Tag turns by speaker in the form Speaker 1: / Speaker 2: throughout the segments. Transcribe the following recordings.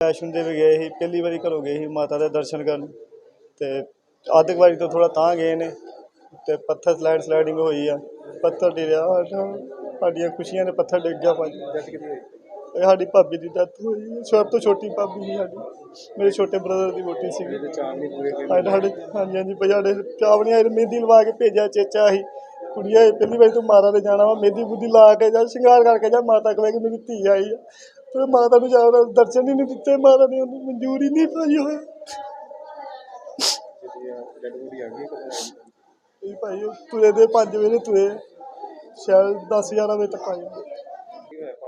Speaker 1: ਵੈਸ਼ਨੋ ਦੇਵੀ ਗਏ ਸੀ ਪਹਿਲੀ ਵਾਰੀ ਘਰੋਂ ਗਏ ਸੀ ਮਾਤਾ ਦੇ ਦਰਸ਼ਨ ਕਰਨ ਤੇ ਅੱਧ ਕੁ ਵਾਰੀ ਤੋਂ ਥੋੜਾ ਤਾਂ ਗਏ ਨੇ ਤੇ ਪੱਥਰ ਸਲਾਈਡ ਸਲਾਈਡਿੰਗ ਹੋਈ ਆ ਪੱਥਰ ਸਾਡਾ- ਸਾਡੀਆਂ ਖੁਸ਼ੀਆਂ ਦੇ ਪੱਥਰ ਡਿੱਗ ਗਿਆ ਭਾਜੀ। ਇਹ ਸਾਡੀ ਭਾਬੀ ਦੀ ਡੈਥ ਹੋਈ। ਸਭ ਤੋਂ ਛੋਟੀ ਭਾਬੀ ਸੀ ਸਾਡੀ ਮੇਰੇ ਛੋਟੇ ਬ੍ਰਦਰ ਦੀ ਵੋਟੀ ਸੀਗੀ ਸਾਡੇ ਸਾਡੇ ਹਾਂਜੀ ਹਾਂਜੀ ਸਾਡੇ ਚਾਵਣੀਆਂ ਮਹਿੰਦੀ ਲਵਾ ਕੇ ਭੇਜਿਆ ਚੇਚਾ ਸੀ। ਕੁੜੀਆਂ ਪਹਿਲੀ ਵਾਰੀ ਤੂੰ ਮਾਤਾ ਦੇ ਜਾਣਾ ਵਾ ਮਹਿੰਦੀ ਬੁੱਧੀ ਲਾ ਕੇ ਜਾ ਸ਼ਿੰਗਾਰ ਕਰਕੇ ਜਾ ਮਾਤਾ ਕਹੇ ਕਿ ਮੇਰੀ ਧੀ ਆਈ ਆ। ਪਰ ਮਾਤਾ ਨੂੰ ਜਾਣਾ ਦਰਸ਼ਨ ਹੀ ਨਹੀਂ ਦਿੱਤੇ ਮਾਤਾ ਨੇ ਉਹਨੂੰ ਮਨਜ਼ੂਰ ਹੀ ਨਹੀਂ ਪਾਈ ਹੋਇਆ ਇਹ ਭਾਈ ਉਹ ਤੁਰੇ ਦੇ 5 ਵਜੇ ਤੁਰੇ ਸ਼ਾਇਦ 10 11 ਵਜੇ ਤੱਕ ਆ ਜਾਂਦੇ।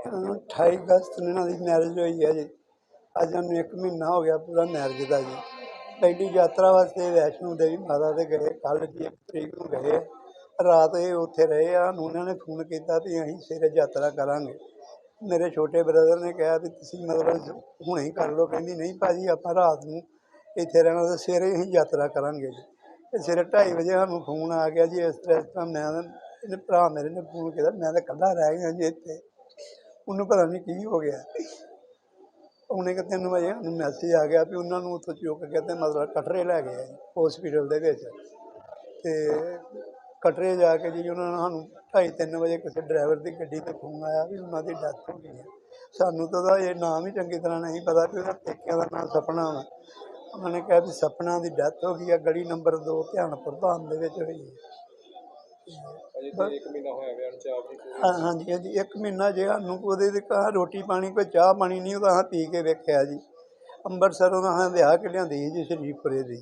Speaker 2: ਹਾਂ, 28 ਅਗਸਤ ਨੂੰ ਇਹਨਾਂ ਦੀ ਮੈਰਿਜ ਹੋਈ ਹੈ ਜੀ। ਅੱਜ ਨੂੰ ਇੱਕ ਮਹੀਨਾ ਹੋ ਗਿਆ ਪੂਰਾ ਮੈਰਿਜ ਦਾ ਜੀ। ਪਹਿਲੀ ਯਾਤਰਾ ਵਾਸਤੇ ਵੈਸ਼ਨੋ ਦੇਵੀ ਮਾਤਾ ਦੇ ਗਏ ਕੱਲ ਜੀ ਇੱਕ ਤਰੀਕ ਨੂੰ ਗਏ। ਰਾਤ ਇਹ ਉੱਥੇ ਰਹੇ ਆ ਨੂੰ ਉਹਨਾਂ ਨੇ ਫੋਨ ਕੀਤਾ ਵੀ ਅਸੀਂ ਸਵੇਰੇ ਯਾਤਰਾ ਕਰਾਂਗੇ। ਮੇਰੇ ਛੋਟੇ ਬ੍ਰਦਰ ਨੇ ਕਿਹਾ ਵੀ ਤੁਸੀਂ ਮਤਲਬ ਹੁਣੇ ਹੀ ਕਰ ਲਓ, ਕਹਿੰਦੀ ਨਹੀਂ ਭਾਜੀ, ਆਪਾਂ ਰਾਤ ਨੂੰ ਇੱਥੇ ਰਹਿਣਾ ਤੇ ਸਵੇਰੇ ਹੀ ਯਾਤਰਾ ਕਰਾਂਗੇ ਜੀ। ਤੇ ਸਵੇਰੇ 2:30 ਵਜੇ ਸਾਨੂੰ ਫੋਨ ਆ ਗਿਆ ਜੀ, ਇਸ ਤਰ੍ਹਾਂ ਇਸ ਤਰ੍ਹਾਂ ਮੈਂ ਤਾਂ- ਇਹਨੇ ਭਰਾ ਮੇਰੇ ਨੇ ਫੋਨ ਕੀਤਾ, ਮੈਂ ਤਾਂ ਇਕੱਲਾ ਰਹਿ ਗਿਆ ਜੀ ਇੱਥੇ। ਉਹਨੂੰ ਪਤਾ ਨਹੀਂ ਕੀ ਹੋ ਗਿਆ। ਉਹਨੇ ਕਿ ਤਿੰਨ ਵਜੇ ਉਹਨੂੰ ਮੈਸੇਜ ਆ ਗਿਆ ਵੀ ਉਹਨਾਂ ਨੂੰ ਉੱਥੋਂ ਚੁੱਕ ਕੇ ਤੇ ਮਤਲਬ ਕਟਰੇ ਲੈ ਗਏ ਹਸਪੀਟਲ ਦੇ ਵਿੱਚ। ਤੇ ਕਟਰੇ ਜਾ ਕੇ ਜੀ ਉਹਨਾਂ ਨੂੰ ਸਾਨੂੰ ਢਾਈ ਤਿੰਨ ਵਜੇ ਕਿਸੇ ਡਰਾਈਵਰ ਦੀ ਗੱਡੀ ਤੇ ਫੋਨ ਆਇਆ ਵੀ ਉਹਨਾਂ ਦੀ ਡੈਥ ਹੋ ਗਈ ਹੈ। ਸਾਨੂੰ ਤਾਂ ਉਹਦਾ ਇਹ ਨਾਮ ਹੀ ਚੰਗੀ ਤਰ੍ਹਾਂ ਨਹੀਂ ਪਤਾ ਵੀ ਉਹਦਾ ਪੇਕਿਆਂ ਦਾ ਨਾਮ ਸਪਨਾ ਵਾ। ਉਹਨਾਂ ਨੇ ਕਿਹਾ ਵੀ ਸਪਨਾ ਦੀ ਡੈਥ ਹੋ ਗਈ ਹੈ ਗਲੀ ਨੰਬਰ 2 ਧਿਆਨਪੁਰ ਧਾਮ ਦੇ ਵਿੱਚ ਹੋਈ ਹੈ। ਹਾਂ ਹਾਂਜੀ ਹਾਂਜੀ ਇੱਕ ਮਹੀਨਾ ਜੇ ਸਾਨੂੰ ਉਹਦੇ ਦੇ ਕਹਾ ਰੋਟੀ ਪਾਣੀ ਕੋਈ ਚਾਹ ਪਾਣੀ ਨਹੀਂ ਉਹਦਾ ਹਾਂ ਪੀ ਕੇ ਵੇਖਿਆ ਜੀ। ਅੰਮ੍ਰਿਤਸਰੋਂ ਦਾ ਹਾਂ ਵਿਆਹ ਕੇ ਲਿਆਂਦੀ ਸੀ ਜੀ ਸ਼ਰੀਫਪੁਰੇ ਦੀ।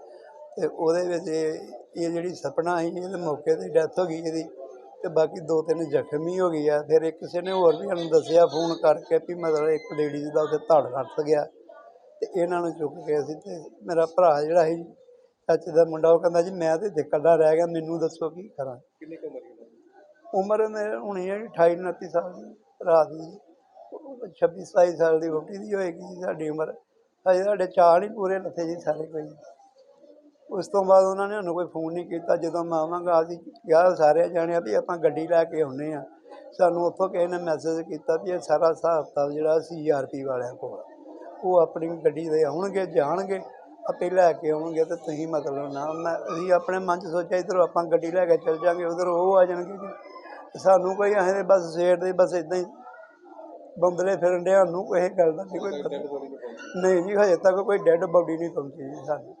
Speaker 2: ਤੇ ਉਹਦੇ ਵਿੱਚ ਇਹ ਇਹ ਜਿਹੜੀ ਸਪਨਾ ਸੀ ਇਹਦੇ ਮੌਕੇ ਤੇ ਡੈਥ ਹੋ ਗਈ ਇਹਦੀ ਤੇ ਬਾਕੀ ਦੋ ਤਿੰਨ ਜ਼ਖਮੀ ਹੋ ਗਈ ਆ। ਫਿਰ ਇੱਕ ਕਿਸੇ ਨੇ ਹੋਰ ਵੀ ਸਾਨੂੰ ਦੱਸਿਆ ਫੋਨ ਕਰਕੇ ਵੀ ਮਤਲਬ ਇੱਕ ਲੇਡੀਜ਼ ਦਾ ਉੱਥੇ ਧੜ ਰੱਖ ਗਿਆ ਤੇ ਇਹਨਾਂ ਨੂੰ ਚੁੱਕ ਕੇ ਅਸੀਂ ਤੇ ਮੇਰਾ ਭਰਾ ਜਿਹੜਾ ਸੀ ਚਾਚੇ ਦਾ ਮੁੰਡਾ ਉਹ ਕਹਿੰਦਾ ਜੀ ਮੈਂ ਤੇ ਇਕੱਲਾ ਰਹਿ ਗਿਆ ਮੈਨੂੰ ਦੱਸੋ ਕੀ ਕਰਾਂ।
Speaker 3: ਕਿੰਨੀ ਕੁ ਉਮਰ ਹੈ
Speaker 2: ਉਮਰ ਮੇਰੇ ਹੋਣੀ ਹੈ 28 29 ਸਾਲ ਦੀ ਭਰਾ ਦੀ 26 27 ਸਾਲ ਦੀ ਵੋਟੀ ਦੀ ਹੋਏਗੀ ਸਾਡੀ ਉਮਰ। ਅਜੇ ਸਾਡੇ ਚਾਰ ਨਹੀਂ ਪੂਰੇ ਲੱਥੇ ਜੀ ਸਾਰੇ ਕੋਈ। ਉਸ ਤੋਂ ਬਾਅਦ ਉਹਨਾਂ ਨੇ ਸਾਨੂੰ ਕੋਈ ਫੋਨ ਨਹੀਂ ਕੀਤਾ। ਜਦੋਂ ਮੈਂ ਆਵਾਂਗਾ ਅਸੀਂ ਕਿਹਾ ਸਾਰੇ ਜਾਣਿਆ ਵੀ ਆਪਾਂ ਗੱਡੀ ਲੈ ਕੇ ਆਉਨੇ ਆ, ਸਾਨੂੰ ਉੱਥੋਂ ਕਿਸੇ ਨੇ ਮੈਸੇਜ ਕੀਤਾ ਵੀ ਇਹ ਸਾਰਾ ਹਿਸਾਬ ਕਿਤਾਬ ਜਿਹੜਾ ਸੀਆਰਪੀ ਵਾਲਿਆਂ ਕੋਲ ਉਹ ਆਪਣੀ ਗੱਡੀ ਦੇ ਆਉਣਗੇ, ਜਾਣਗੇ, ਆਪੇ ਲੈ ਕੇ ਆਉਣਗੇ ਤੇ ਤੁਸੀਂ ਮਤਲਬ ਨਾ, ਮੈਂ ਅਸੀਂ ਆਪਣੇ ਮਨ 'ਚ ਸੋਚਿਆ ਇੱਧਰੋਂ ਆਪਾਂ ਗੱਡੀ ਲੈ ਕੇ ਚੱਲ ਜਾਾਂਗੇ, ਉਧਰ ਉਹ ਆ ਜਾਣਗੇ ਜੀ। ਸਾਨੂੰ ਕੋਈ ਐਂ ਦੇ ਬਸ ਸਵੇਰ ਦੇ ਬਸ ਇਦਾਂ ਹੀ ਬੰਦਲੇ ਫਿਰਨ ਡਿਆ ਨੂੰ ਕੋਈ ਗੱਲ ਦਾ ਨਹੀਂ ਕੋਈ ਪਤਾ ਨਹੀਂ ਜੀ, ਹਜੇ ਤੱਕ ਕੋਈ ਡੈੱਡ ਬੋਡੀ ਨਹੀਂ ਪਹੁੰਚੀ ਜੀ ਸਾਨੂੰ।